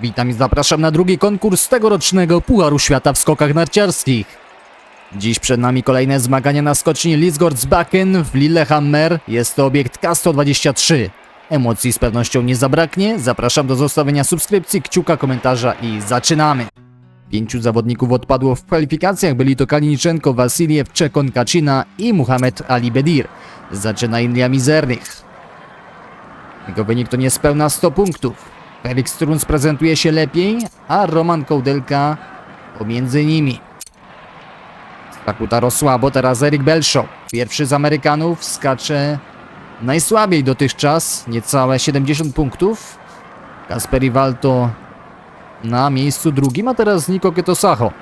Witam i zapraszam na drugi konkurs tegorocznego Pucharu Świata w skokach narciarskich. Dziś przed nami kolejne zmagania na skoczni Lisgordsbakken w Lillehammer. Jest to obiekt K123. Emocji z pewnością nie zabraknie. Zapraszam do zostawienia subskrypcji, kciuka, komentarza i zaczynamy. Pięciu zawodników odpadło w kwalifikacjach. Byli to Kaliniczenko, Wasiliew, Czekon Kacina i Muhammad Ali Bedir. Zaczyna India Mizernych. Jego wynik to niespełna 100 punktów. Felix Struns prezentuje się lepiej, a Roman Kołdelka pomiędzy nimi. Takutaro słabo, teraz Eric Belshaw. Pierwszy z Amerykanów skacze najsłabiej dotychczas, niecałe 70 punktów. Kasperi Walto na miejscu drugim, a teraz Niko Ketosacho.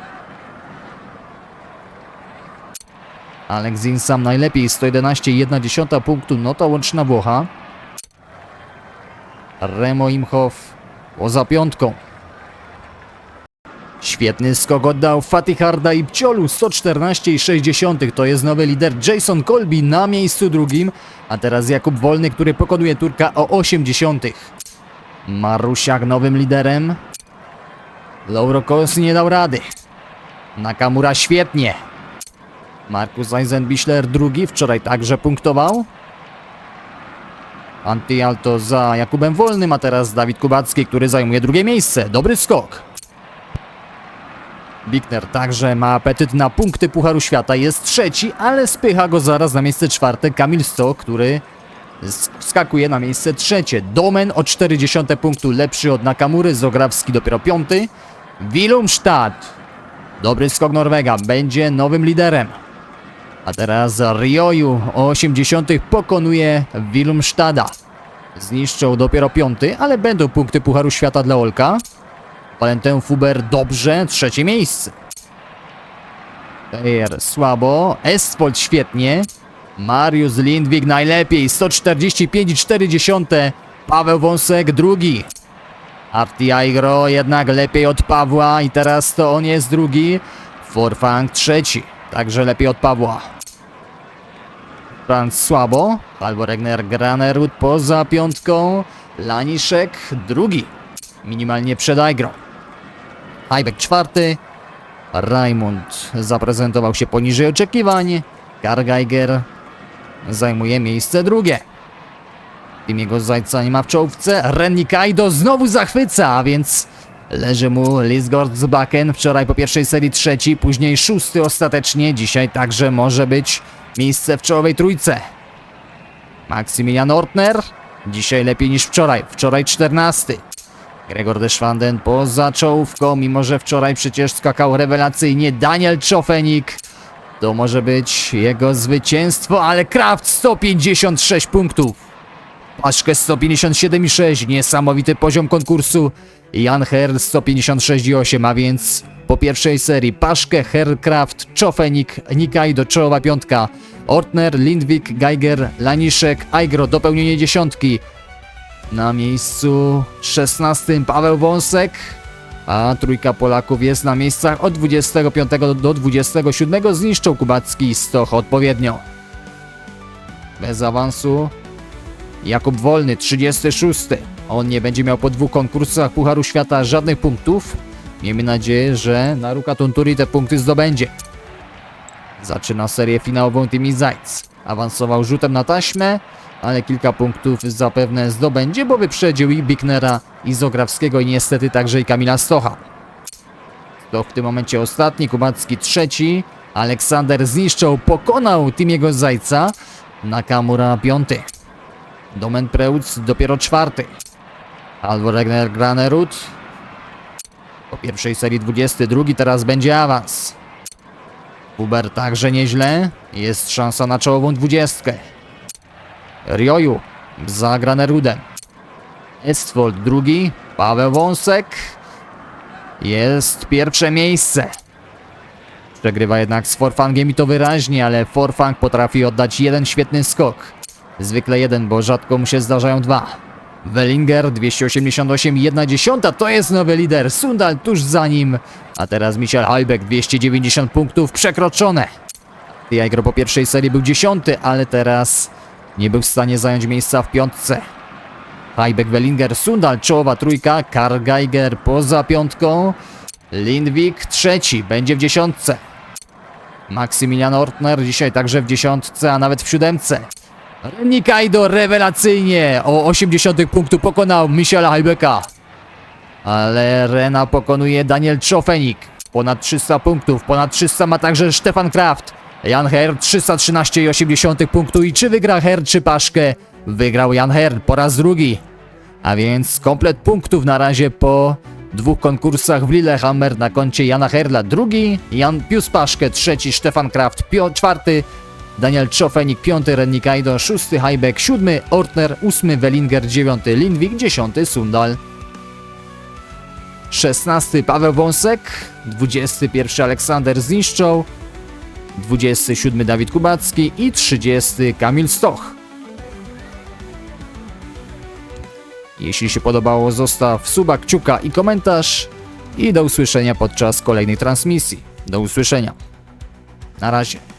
Alex Zinsam najlepiej, 111,1 punktu, nota łączna Włocha. Remo Imhoff poza piątką. Świetny skok oddał Fatih Harda i Pciolu 114,6 to jest nowy lider Jason Colby na miejscu drugim, a teraz Jakub Wolny, który pokonuje Turka o 80. Marusiak nowym liderem. Lauro Kos nie dał rady. Nakamura świetnie. Markus Eisenbichler drugi, wczoraj także punktował. Antialto za Jakubem Wolnym, a teraz Dawid Kubacki, który zajmuje drugie miejsce. Dobry skok. Bickner także ma apetyt na punkty Pucharu Świata, jest trzeci, ale spycha go zaraz na miejsce czwarte Kamil Sto, który skakuje na miejsce trzecie. Domen o 40 punktu lepszy od Nakamury, Zograwski dopiero piąty. Willumstad, dobry skok Norwega, będzie nowym liderem. A teraz Rioju o 80 pokonuje Willumstada. Zniszczą dopiero piąty, ale będą punkty Pucharu Świata dla Olka. Valentin Fuber dobrze, trzecie miejsce. Tejer słabo, Estfold świetnie. Mariusz Lindwig najlepiej, 145,4. Paweł Wąsek drugi. Arti Aigro jednak lepiej od Pawła i teraz to on jest drugi. Forfang trzeci, także lepiej od Pawła. Franz słabo, Albo Regner Granerud poza piątką. Laniszek drugi, minimalnie przed Aigrą. Hajbek czwarty. Raimund zaprezentował się poniżej oczekiwań. Kargeiger zajmuje miejsce drugie. Tym jego zajca nie ma w czołówce. Renny Kaido znowu zachwyca, a więc leży mu Lisgordsbakken. Wczoraj po pierwszej serii trzeci, później szósty ostatecznie. Dzisiaj także może być miejsce w czołowej trójce. Maksymilian Ortner. Dzisiaj lepiej niż wczoraj. Wczoraj czternasty. Gregor Deschwanden poza czołówką, mimo że wczoraj przecież skakał rewelacyjnie Daniel Czofenik. To może być jego zwycięstwo, ale Kraft 156 punktów. Paszkę 157,6, niesamowity poziom konkursu. Jan Herr 156,8, a więc po pierwszej serii Paszkę, Herrkraft, Czofenik, Nikaido, czołowa piątka. Ortner, Lindwik, Geiger, Laniszek, Aigro, dopełnienie dziesiątki. Na miejscu 16 Paweł Wąsek, a trójka Polaków jest na miejscach od 25 do 27. Zniszczą Kubacki i Stoch odpowiednio. Bez awansu Jakub Wolny 36. On nie będzie miał po dwóch konkursach Pucharu Świata żadnych punktów. Miejmy nadzieję, że na Ruka Tunturi te punkty zdobędzie. Zaczyna serię finałową Tymi Zajc. Awansował rzutem na taśmę, ale kilka punktów zapewne zdobędzie, bo wyprzedził i Bicknera, i Zograwskiego, i niestety także i Kamila Stocha. Stoch w tym momencie ostatni, Kubacki trzeci, Aleksander zniszczał, pokonał Timiego Zajca, Nakamura piąty. Domen Preuc dopiero czwarty. Albo Regner Granerud. Po pierwszej serii 22, teraz będzie awans. Huber także nieźle, jest szansa na czołową dwudziestkę. Rioju za Granerudem. Estfold drugi, Paweł Wąsek. Jest pierwsze miejsce. Przegrywa jednak z Forfangiem i to wyraźnie, ale Forfang potrafi oddać jeden świetny skok. Zwykle jeden, bo rzadko mu się zdarzają dwa. Wellinger 288,1 to jest nowy lider. Sundal tuż za nim. A teraz Michel Halbeck 290 punktów przekroczone. Jagro po pierwszej serii był dziesiąty, ale teraz nie był w stanie zająć miejsca w piątce. Heibeck, Wellinger, Sundal, czołowa trójka, Karl Geiger poza piątką, Lindwik trzeci, będzie w dziesiątce. Maksymilian Ortner dzisiaj także w dziesiątce, a nawet w siódemce. Nikaido rewelacyjnie o 80 punktu pokonał Michela Heibecka. Ale Rena pokonuje Daniel Czofenik. Ponad 300 punktów, ponad 300 ma także Stefan Kraft. Jan Herr 313,8 punktu i czy wygra Herr czy Paszkę? Wygrał Jan Herr po raz drugi. A więc komplet punktów na razie po dwóch konkursach w Lillehammer na koncie Jana Herla drugi, Jan Pius Paszkę trzeci, Stefan Kraft czwarty, Daniel Czofenik piąty, Rennik Aido szósty, Heibeck siódmy, Ortner ósmy, Wellinger dziewiąty, Lindwik dziesiąty, Sundal 16 Paweł Wąsek, 21 Aleksander Zniszczoł, 27 Dawid Kubacki i 30 Kamil Stoch. Jeśli się podobało, zostaw suba, kciuka i komentarz. I do usłyszenia podczas kolejnej transmisji. Do usłyszenia. Na razie.